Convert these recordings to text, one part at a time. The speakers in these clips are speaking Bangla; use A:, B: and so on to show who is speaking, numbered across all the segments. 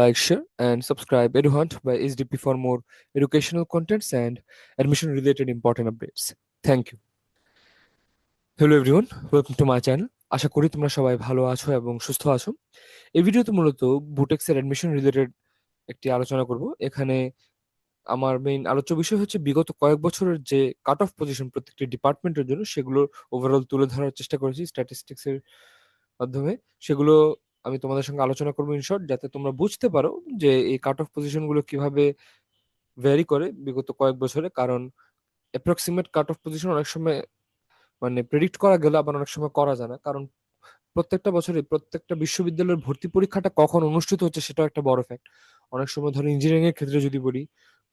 A: like, share, and subscribe. EduHunt by SDP for more educational contents and admission related important updates. Thank you. Hello everyone welcome to my channel আশা করি তোমরা সবাই ভালো আছো এবং সুস্থ আছো। এই ভিডিওতে মূলত বুটেক্সের অ্যাডমিশন রিলেটেড একটি আলোচনা করব। এখানে আমার মেইন আলোচ্য বিষয় হচ্ছে বিগত কয়েক বছরের যে কাট অফ পজিশন প্রত্যেকটি ডিপার্টমেন্টের জন্য সেগুলো ওভারঅল তুলে ধরার চেষ্টা করেছি স্ট্যাটিস্টিক্সের মাধ্যমে। সেগুলো আমি তোমাদের সঙ্গে আলোচনা করব ইন শর্ট যাতে তোমরা বুঝতে পারো যে এই কাট অফ পজিশনগুলো কীভাবে ভ্যারি করে বিগত কয়েক বছরে। কারণ অ্যাপ্রক্সিমেট কাট অফ পজিশন অনেক সময় মানে প্রেডিক্ট করা গেলে আবার অনেক সময় করা যায় না। কারণ প্রত্যেকটা বছরে প্রত্যেকটা বিশ্ববিদ্যালয়ের ভর্তি পরীক্ষাটা কখন অনুষ্ঠিত হচ্ছে সেটাও একটা বড় ফ্যাক্ট অনেক সময় ধরো ইঞ্জিনিয়ারিং এর ক্ষেত্রে যদি বলি,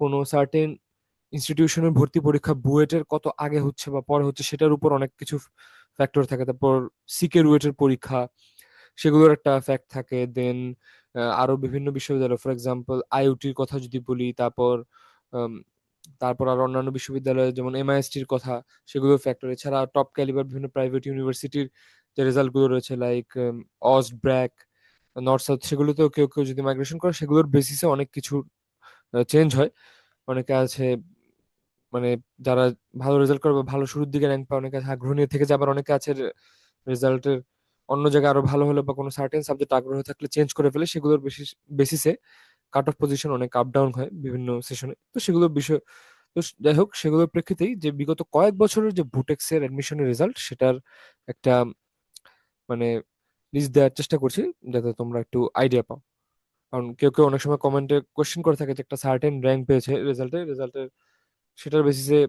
A: কোনো সার্টেন ইনস্টিটিউশনের ভর্তি পরীক্ষা বুয়েটের কত আগে হচ্ছে বা পরে হচ্ছে সেটার উপর অনেক কিছু ফ্যাক্টর থাকে। তারপর সিকে রুয়েটের পরীক্ষা সেগুলোর একটা ফ্যাক্ট থাকে। দেন আরও বিভিন্ন বিশ্ববিদ্যালয় ফর এক্সাম্পল আইওটির কথা যদি বলি, তারপর তারপর আর অন্যান্য বিশ্ববিদ্যালয়, যেমন এমআইএসটির কথা সেগুলো ফ্যাক্টর এছাড়া টপ ক্যালিবার বিভিন্ন প্রাইভেট ইউনিভার্সিটির যে রেজাল্টগুলো রয়েছে like AUST BRAC North South সেগুলোতেও কেউ কেউ যদি মাইগ্রেশন করে, সেগুলোর বেসিসে অনেক কিছু চেঞ্জ হয়। অনেকে আছে মানে যারা ভালো রেজাল্ট করবে ভালো শুরুর দিকে র্যাঙ্ক পায়, অনেকে আছে আগ্রহ নিয়ে থেকে যাবার অনেকে আছে রেজাল্টের অন্য জায়গায় আরও ভালো হলে বা কোনো সার্টেন সাবজেক্ট আগ্রহ থাকলে চেঞ্জ করে ফেলে, সেগুলোর বেসিসে কাট অফ পজিশন অনেক আপ ডাউন হয় বিভিন্ন সেশনে তো সেগুলোর বিষয়, তো যাই হোক, সেগুলোর প্রেক্ষিতেই যে বিগত কয়েক বছরের যে ভুটেক্সের অ্যাডমিশনের রেজাল্ট সেটার একটা মানে লিস্ট দেওয়ার চেষ্টা করছি যাতে তোমরা একটু আইডিয়া পাও। কারণ কেউ কেউ অনেক সময় কমেন্টে কোশ্চেন করে থাকে যে একটা সার্টেন র্যাঙ্ক পেয়েছে রেজাল্টে রেজাল্টের সেটার বেসিসে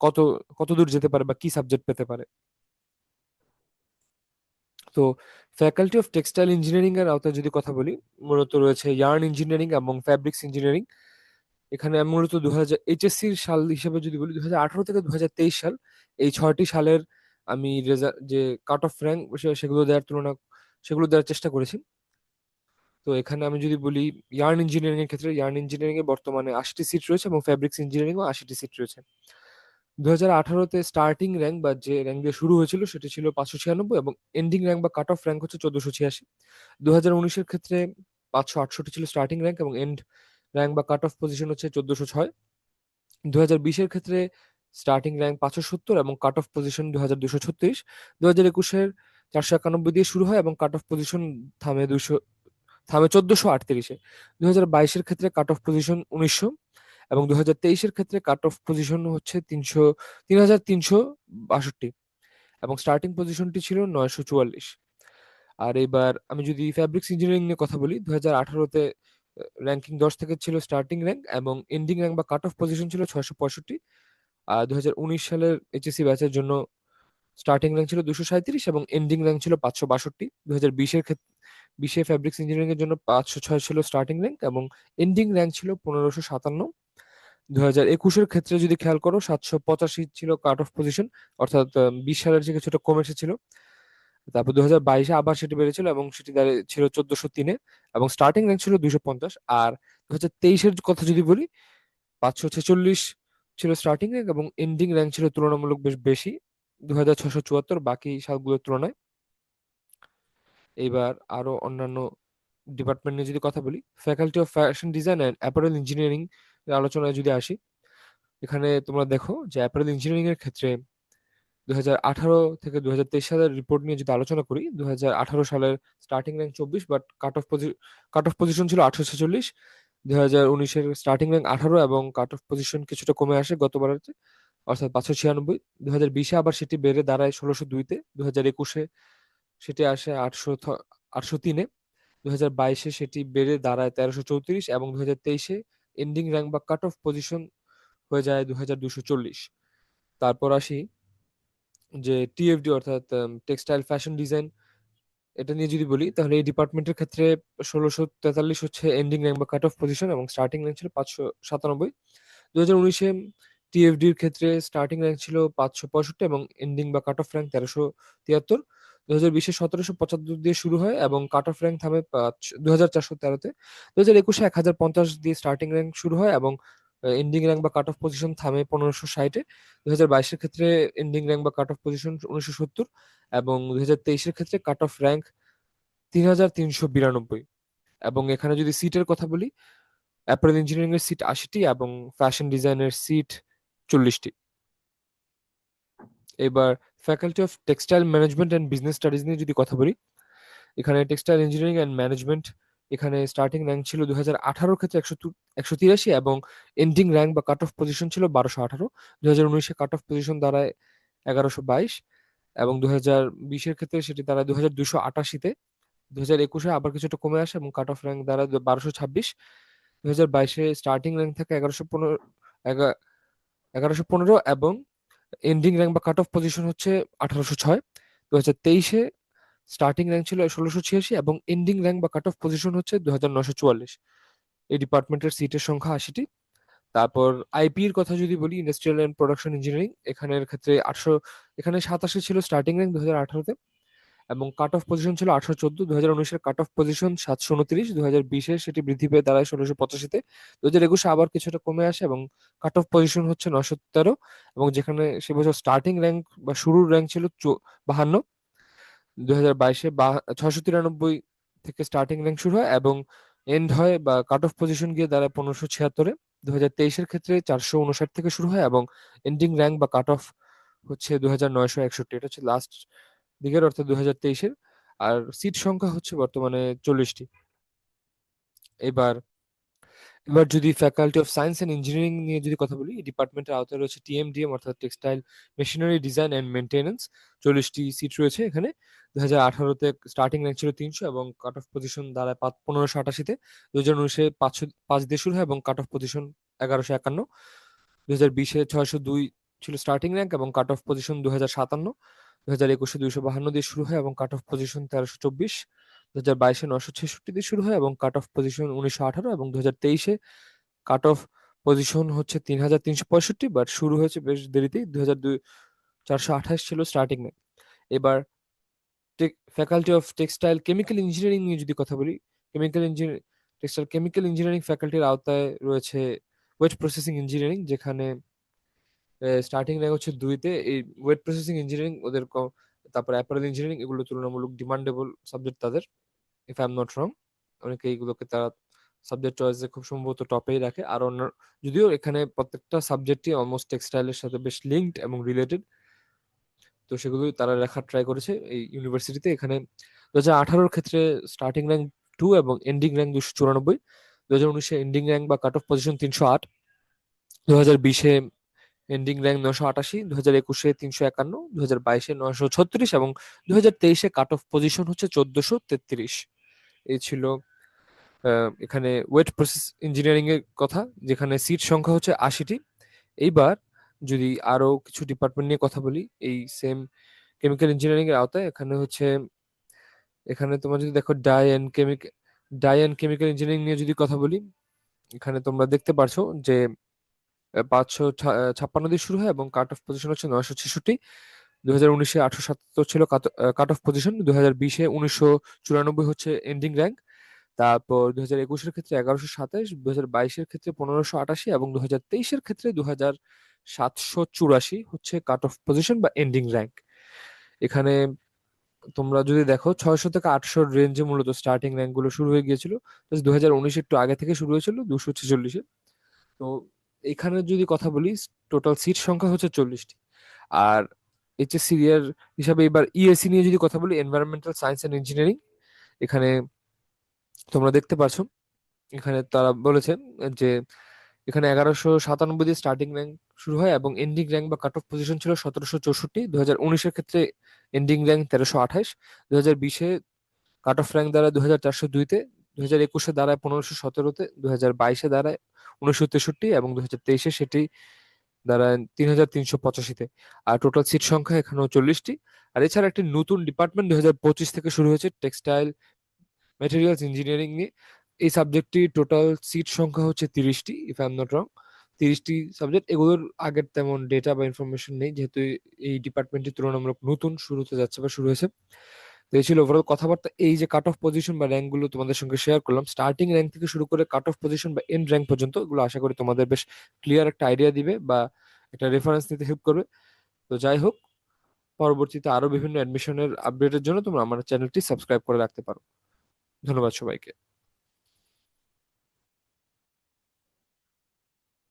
A: কত কত দূর যেতে পারে বা কি সাবজেক্ট পেতে পারে। তো ফ্যাকাল্টি অফ টেক্সটাইল ইঞ্জিনিয়ারিং এর আওতায় যদি কথা বলি, মূলত রয়েছে ইয়ার্ন ইঞ্জিনিয়ারিং এবং ফ্যাব্রিক্স ইঞ্জিনিয়ারিং এখানে আমি মূলত দু হাজার সাল হিসেবে যদি বলি দু হাজার আঠারো থেকে দু তেইশ সাল এই ছয়টি সালের আমি রেজাল্ট যে কাট অফ র্যাঙ্ক সেগুলো দেওয়ার তুলনা, সেগুলো দেওয়ার চেষ্টা করেছি। তো এখানে আমি যদি বলি ইয়ার্ন ইঞ্জিনিয়ারিং এর ক্ষেত্রে ইয়ার্ন ইঞ্জিনিয়ারিং এ বর্তমানে আশিটি সিট রয়েছে এবং ফ্যাব্রিক্স ইঞ্জিনিয়ারিং ও আশিটি সিট রয়েছে। দু হাজার আঠারোতে স্টার্টিং র্যাঙ্ক বা যে র্যাঙ্ক দিয়ে শুরু হয়েছিল সেটি ছিল পাঁচশো ছিয়ানব্বই এবং এন্ডিং র্যাঙ্ক বা কাট অফ র্যাঙ্ক হচ্ছে চোদ্দশো ছিয়াশি। দু হাজার উনিশের ক্ষেত্রে পাঁচশো আটষট্টি ছিল স্টার্টিং র্যাঙ্ক এবং এন্ড র্যাঙ্ক বা কাট অফ পজিশন হচ্ছে চোদ্দশো ছয়। দু হাজার বিশের ক্ষেত্রে স্টার্টিং র্যাঙ্ক পাঁচশো সত্তর এবং কাট অফ পজিশন দু হাজার দুশো ছত্রিশ। দু হাজার একুশের চারশো একানব্বই দিয়ে শুরু হয় এবং কাট অফ পজিশন থামে দুশো, থামে চোদ্দশো আটত্রিশে। দু হাজার বাইশের ক্ষেত্রে কাট অফ পজিশন উনিশশো। এবং দু হাজার তেইশের ক্ষেত্রে কাট অফ পজিশন হচ্ছে তিনশো তিন হাজার তিনশো বাষট্টি এবং স্টার্টিং পজিশনটি ছিল নয়শো চুয়াল্লিশ। আর এবার আমি যদি ফ্যাব্রিক্স ইঞ্জিনিয়ারিং নিয়ে কথা বলি দু হাজার আঠারোতে র্যাঙ্কিং দশ থেকে ছিল স্টার্টিং র্যাঙ্ক এবং এন্ডিং র্যাঙ্ক বা কাট অফ পজিশন ছিল ছয়শো পঁয়ষট্টি। আর দু হাজার উনিশ সালের এইচএসসি ব্যাচের জন্য স্টার্টিং র্যাঙ্ক ছিল দুশো সাঁত্রিশ এবং এন্ডিং র্যাঙ্ক ছিল পাঁচশো বাষট্টি। দু হাজার বিশের ক্ষেত্রে বিশে ফ্যাব্রিক্স ইঞ্জিনিয়ারিং এর জন্য পাঁচশো ছয় ছিল স্টার্টিং র্যাঙ্ক এবং এন্ডিং র্যাঙ্ক ছিল পনেরোশো সাতান্ন। দু হাজার একুশের ক্ষেত্রে যদি খেয়াল করো, সাতশো পঁচাশি ছিল কাট অফ পজিশন অর্থাৎ বিশ সালের যে কিছুটা কমে এসেছিল। তারপর দু হাজার বাইশে আবার সেটি বেড়েছিল এবং সেটি দাঁড়িয়ে ছিল চোদ্দশো তিনে এবং স্টার্টিং র্যাঙ্ক ছিল দুশো পঞ্চাশ। আর দু হাজার তেইশের কথা যদি বলি, পাঁচশো ছেচল্লিশ ছিল স্টার্টিং র্যাঙ্ক এবং এন্ডিং র্যাঙ্ক ছিল তুলনামূলক বেশ বেশি দু হাজার ছশো চুয়াত্তর, বাকি সালগুলোর তুলনায়। এইবার আরও অন্যান্য ডিপার্টমেন্ট নিয়ে যদি কথা বলি faculty of fashion design and apparel engineering আলোচনায় যদি আসি, এখানে তোমরা দেখো যে অ্যাপারেল ইঞ্জিনিয়ারিং এর ক্ষেত্রে দু হাজার আঠারো থেকে দু সালের রিপোর্ট নিয়ে যদি আলোচনা করি দু হাজার আঠারো সালের স্টার্টিং র্যাঙ্ক চব্বিশ but cut off cut off position ছিল আঠারো ছেচল্লিশ দু উনিশের স্টার্টিং র্যাঙ্ক আঠারো এবং কাট অফ পজিশন কিছুটা কমে আসে গতবারের অর্থাৎ পাঁচশো ছিয়ানব্বই। দু হাজার বিশে আবার সেটি বেড়ে দাঁড়ায় ষোলোশো দুইতে দু হাজার একুশে সেটি আসে আটশো আটশো তিনে দু হাজার বাইশে সেটি বেড়ে দাঁড়ায় তেরোশো চৌত্রিশ এবং দু হাজার তেইশে এন্ডিং র্যাঙ্ক বা কাট অফ পজিশন হয়ে যায় দু হাজার দুশো চল্লিশ। তারপর আসি যে টিএফডি অর্থাৎ টেক্সটাইল ফ্যাশন ডিজাইন এটা নিয়ে যদি বলি, তাহলে এই ডিপার্টমেন্টের ক্ষেত্রে ষোলোশো তেতাল্লিশ হচ্ছে এন্ডিং র্যাঙ্ক বা কাট অফ পজিশন এবং স্টার্টিং র্যাঙ্ক ছিল পাঁচশো সাতানব্বই। দু হাজার উনিশে টিএফডির ক্ষেত্রে স্টার্টিং র্যাঙ্ক ছিল পাঁচশো পঁয়ষট্টি এবং এন্ডিং বা কাট অফ র্যাঙ্ক তেরোশো তিয়াত্তর। দু হাজার বিশে সতেরোশো পঁচাত্তর দিয়ে শুরু হয় এবং কাট অফ র্যাঙ্ক থামে দু হাজার চারশো তেরোতে। দু হাজার একুশে এক হাজার পঞ্চাশ দিয়ে স্টার্টিং র্যাঙ্ক শুরু হয় এবং এন্ডিং র্যাঙ্ক বা কাট অফ পজিশন থামে পনেরোশো ষাটে। দু হাজার বাইশের ক্ষেত্রে এন্ডিং র্যাঙ্ক বা কাট অফ পজিশন উনিশশো সত্তর এবং দু হাজার তেইশের ক্ষেত্রে কাট অফ র্যাঙ্ক তিন হাজার তিনশো বিরানব্বই। এবং এখানে যদি সিটের কথা বলি অ্যাপারেল ইঞ্জিনিয়ারিং এর সিট আশিটি এবং ফ্যাশন ডিজাইনের সিট চল্লিশটি। এবার faculty of textile management and business studies নিয়ে যদি কথা বলি, এখানে টেক্সটাইল ইঞ্জিনিয়ারিং অ্যান্ড ম্যানেজমেন্ট এখানে স্টার্টিং র্যাঙ্ক ছিল দু হাজার আঠারোর ক্ষেত্রে একশো একশো তিরাশি এবং এন্ডিং র্যাঙ্ক বা কাট অফ পজিশন ছিল বারোশো আঠারো। দু হাজার উনিশে কাট অফ পজিশন দাঁড়ায় এগারোশো বাইশ এবং দু হাজার বিশের ক্ষেত্রে সেটি দাঁড়ায় দু হাজার দুশো আটাশিতে। দু হাজার একুশে আবার কিছুটা কমে আসে এবং কাট অফ র্যাঙ্ক দাঁড়ায় বারোশো ছাব্বিশ। দু হাজার বাইশে স্টার্টিং র্যাঙ্ক থাকে এগারোশো পনেরো এগারোশো পনেরো এবং এন্ডিং র্যাঙ্ক বা কাট অফ পজিশন হচ্ছে আঠারোশো ছয়। দু হাজার তেইশে স্টার্টিং র্যাঙ্ক ছিল ষোলোশো ছিয়াশি এবং এন্ডিং র্যাঙ্ক বা কাট অফ পজিশন হচ্ছে দু হাজার নশো চুয়াল্লিশ। এই ডিপার্টমেন্টের সিটের সংখ্যা আশিটি। তারপর আইপির কথা যদি বলি ইন্ডাস্ট্রিয়াল অ্যান্ড প্রোডাকশন ইঞ্জিনিয়ারিং এখানের ক্ষেত্রে আটশো, এখানে সাতাশে ছিল স্টার্টিং র্যাঙ্ক দু হাজার আঠারোতে। এবং কাট অফ পজিশন ছিল আটশো চোদ্দ দু হাজার উনিশের কাট অফ পজিশন সাতশো উনত্রিশ দু হাজার বিশে সেটি বৃদ্ধি পেয়ে দাঁড়ায় ষোলোশো পঁচাশিতে। দু হাজার একুশে আবার কিছুটা কমে আসে এবং কাট অফ পজিশন হচ্ছে নশো তেরো এবং যেখানে সে বছর স্টার্টিং র্যাঙ্ক বা শুরুর র্যাঙ্ক ছিল বাহান্ন। দু হাজার বাইশে বা ছশো তিরানব্বই থেকে স্টার্টিং র্যাঙ্ক শুরু হয় এবং এন্ড হয় বা কাট অফ পজিশন গিয়ে দাঁড়ায় পনেরোশো ছিয়াত্তরে। দু হাজার তেইশের ক্ষেত্রে চারশো উনষাট থেকে শুরু হয় এবং এন্ডিং র্যাঙ্ক বা কাট অফ হচ্ছে দু হাজার নয়শো একষট্টি। এটা হচ্ছে লাস্ট দিকের অর্থাৎ দু হাজার তেইশের, আর সিট সংখ্যা হচ্ছে বর্তমানে চল্লিশটি। এবার এবার যদি faculty of science and engineering নিয়ে যদি কথা বলি, এই ডিপার্টমেন্টের আওতায় রয়েছে টিএমডিএম অর্থাৎ textile machinery design and maintenance চল্লিশটি সিট রয়েছে এখানে। দু হাজার আঠারোতে স্টার্টিং র্যাঙ্ক ছিল তিনশো এবং কাট অফ পজিশন দাঁড়ায় পনেরোশো আটাশিতে। দু হাজার উনিশে পাঁচশো, পাঁচ দিয়ে শুরু হয় এবং কাট অফ পজিশন এগারোশো একান্ন। দু হাজার বিশে ছয়শো দুই ছিল স্টার্টিং র্যাঙ্ক এবং কাট অফ পজিশন দু হাজার সাতান্ন। দু হাজার একুশে দুইশো বাহান্ন দিয়ে শুরু হয় এবং কাট অফ পজিশন তেরোশো চব্বিশ দু হাজার বাইশে নশো ছেষট্টি দিয়ে শুরু হয় এবং কাট অফ পজিশন উনিশশো আঠারো এবং দু হাজার তেইশে কাট অফ পজিশন হচ্ছে তিন হাজার তিনশো পঁয়ষট্টি বাট শুরু হয়েছে বেশ দেরিতেই। দু হাজার দুই, চারশো আঠাশ ছিল স্টার্টিং এ। এবার faculty of textile chemical engineering নিয়ে যদি কথা বলি chemical engineering textile chemical engineering ফ্যাকাল্টির আওতায় রয়েছে ওয়েট প্রসেসিং ইঞ্জিনিয়ারিং যেখানে স্টার্টিং র্যাঙ্ক হচ্ছে দুইতে এই ওয়েট প্রসেসিং ইঞ্জিনিয়ারিং ওদের তারপর অ্যাপারেল ইঞ্জিনিয়ারিং এগুলো তুলনামূলক ডিমান্ডেবল সাবজেক্ট তাদের if I am not wrong অনেকে এইগুলোকে তারা সাবজেক্ট চয়েসে খুব সম্ভবত টপেই রাখে। আর অন্য, যদিও এখানে প্রত্যেকটা সাবজেক্টই অলমোস্ট টেক্সটাইলের সাথে বেশ লিঙ্কড এবং রিলেটেড তো সেগুলো তারা লেখার ট্রাই করেছে এই ইউনিভার্সিটিতে এখানে দু হাজার আঠারোর ক্ষেত্রে স্টার্টিং র্যাঙ্ক টু এবং এন্ডিং র্যাঙ্ক দুশো চুরানব্বই দু হাজার উনিশে এন্ডিং র্যাঙ্ক বা কাট অফ পজিশন তিনশো আট দু হাজার বিশে এন্ডিং র্যাঙ্ক নশো আটাশি দু হাজার একুশে তিনশো একান্ন দু হাজার বাইশে নশো ছত্রিশ এবং দু হাজার তেইশে কাট অফ পজিশন হচ্ছে চোদ্দশো তেত্রিশ। এই ছিল এখানে ওয়েট প্রসেস ইঞ্জিনিয়ারিং এর কথা, যেখানে সিট সংখ্যা হচ্ছে আশিটি। এইবার যদি আরও কিছু ডিপার্টমেন্ট নিয়ে কথা বলি, এই সেম কেমিক্যাল ইঞ্জিনিয়ারিং এর আওতায়, এখানে হচ্ছে, এখানে তোমার যদি দেখো dye and chemical dye and chemical engineering নিয়ে যদি কথা বলি, এখানে তোমরা দেখতে পারছ যে পাঁচশো ছাপ্পান্ন দিয়ে শুরু হয় এবং কাট অফ পজিশন হচ্ছে নয়শো ছেষট্টি। দু হাজার উনিশে আটশো সাতাত্তর ছিল কাট অফ পজিশন দু হাজার বিশে উনিশশো চুরানব্বই হচ্ছে এন্ডিং র্যাঙ্ক তারপর দু হাজার একুশের ক্ষেত্রে এগারোশো সাতাশ দু হাজার বাইশের ক্ষেত্রে পনেরোশো আটাশি এবং দু হাজার তেইশের ক্ষেত্রে দু হাজার সাতশো চুরাশি হচ্ছে কাট অফ পজিশন বা এন্ডিং র্যাঙ্ক এখানে তোমরা যদি দেখো, ছয়শো থেকে আটশোর রেঞ্জে মূলত স্টার্টিং র্যাঙ্কগুলো শুরু হয়ে গিয়েছিল। দু হাজার উনিশে একটু আগে থেকে শুরু হয়েছিল, দুশো ছেচল্লিশে। তো এখানে যদি কথা বলি টোটাল সিট সংখ্যা হচ্ছে চল্লিশটি। আর এইচএসসি ইয়ার হিসাবে এবার ইএসসি নিয়ে যদি কথা বলি এনভায়রনমেন্টাল সায়েন্স অ্যান্ড ইঞ্জিনিয়ারিং এখানে তোমরা দেখতে পাচ্ছ এখানে তারা বলেছে যে এখানে এগারোশো সাতানব্বই দিয়ে স্টার্টিং র্যাঙ্ক শুরু হয় এবং এন্ডিং র্যাঙ্ক বা কাট অফ পজিশন ছিল সতেরোশো চৌষট্টি। দু হাজার উনিশের ক্ষেত্রে এন্ডিং র্যাঙ্ক তেরোশো আঠাশ। দু হাজার বিশে কাট অফ র্যাঙ্ক দ্বারা দু হাজার চারশো দুইতে দু হাজার একুশে দাঁড়ায় পনেরোশো সতেরোতে দু হাজার বাইশে দাঁড়ায় উনিশশো তেষট্টি এবং দু হাজার তেইশে সেটি দাঁড়ায় তিন হাজার তিনশো পঁচাশিতে। আর টোটাল সিট সংখ্যা এখানেও চল্লিশটি। আর এছাড়া একটি নতুন ডিপার্টমেন্ট দু হাজার পঁচিশ থেকে শুরু হয়েছে টেক্সটাইল ম্যাটেরিয়ালস ইঞ্জিনিয়ারিং নিয়ে। এই সাবজেক্টটি টোটাল সিট সংখ্যা হচ্ছে তিরিশটি if I am not wrong তিরিশটি সাবজেক্ট, এগুলোর আগের তেমন ডেটা বা ইনফরমেশন নেই, যেহেতু এই ডিপার্টমেন্টটি তুলনামূলক নতুন শুরু হতে যাচ্ছে বা শুরু হয়েছে। তো এই ছিল ওভারঅল কথাবার্তা, এই যে কাট অফ পজিশন বা র্যাঙ্কগুলো তোমাদের সঙ্গে শেয়ার করলাম স্টার্টিং র্যাঙ্ক থেকে শুরু করে কাট অফ পজিশন বা এন্ড র্যাঙ্ক পর্যন্ত, এগুলো আশা করি তোমাদের বেশ ক্লিয়ার একটা আইডিয়া দিবে বা একটা রেফারেন্স নিতে হেল্প করবে। তো যাই হোক, পরবর্তীতে আরও বিভিন্ন অ্যাডমিশনের আপডেটের জন্য তোমরা আমার চ্যানেলটি সাবস্ক্রাইব করে রাখতে পারো। ধন্যবাদ সবাইকে।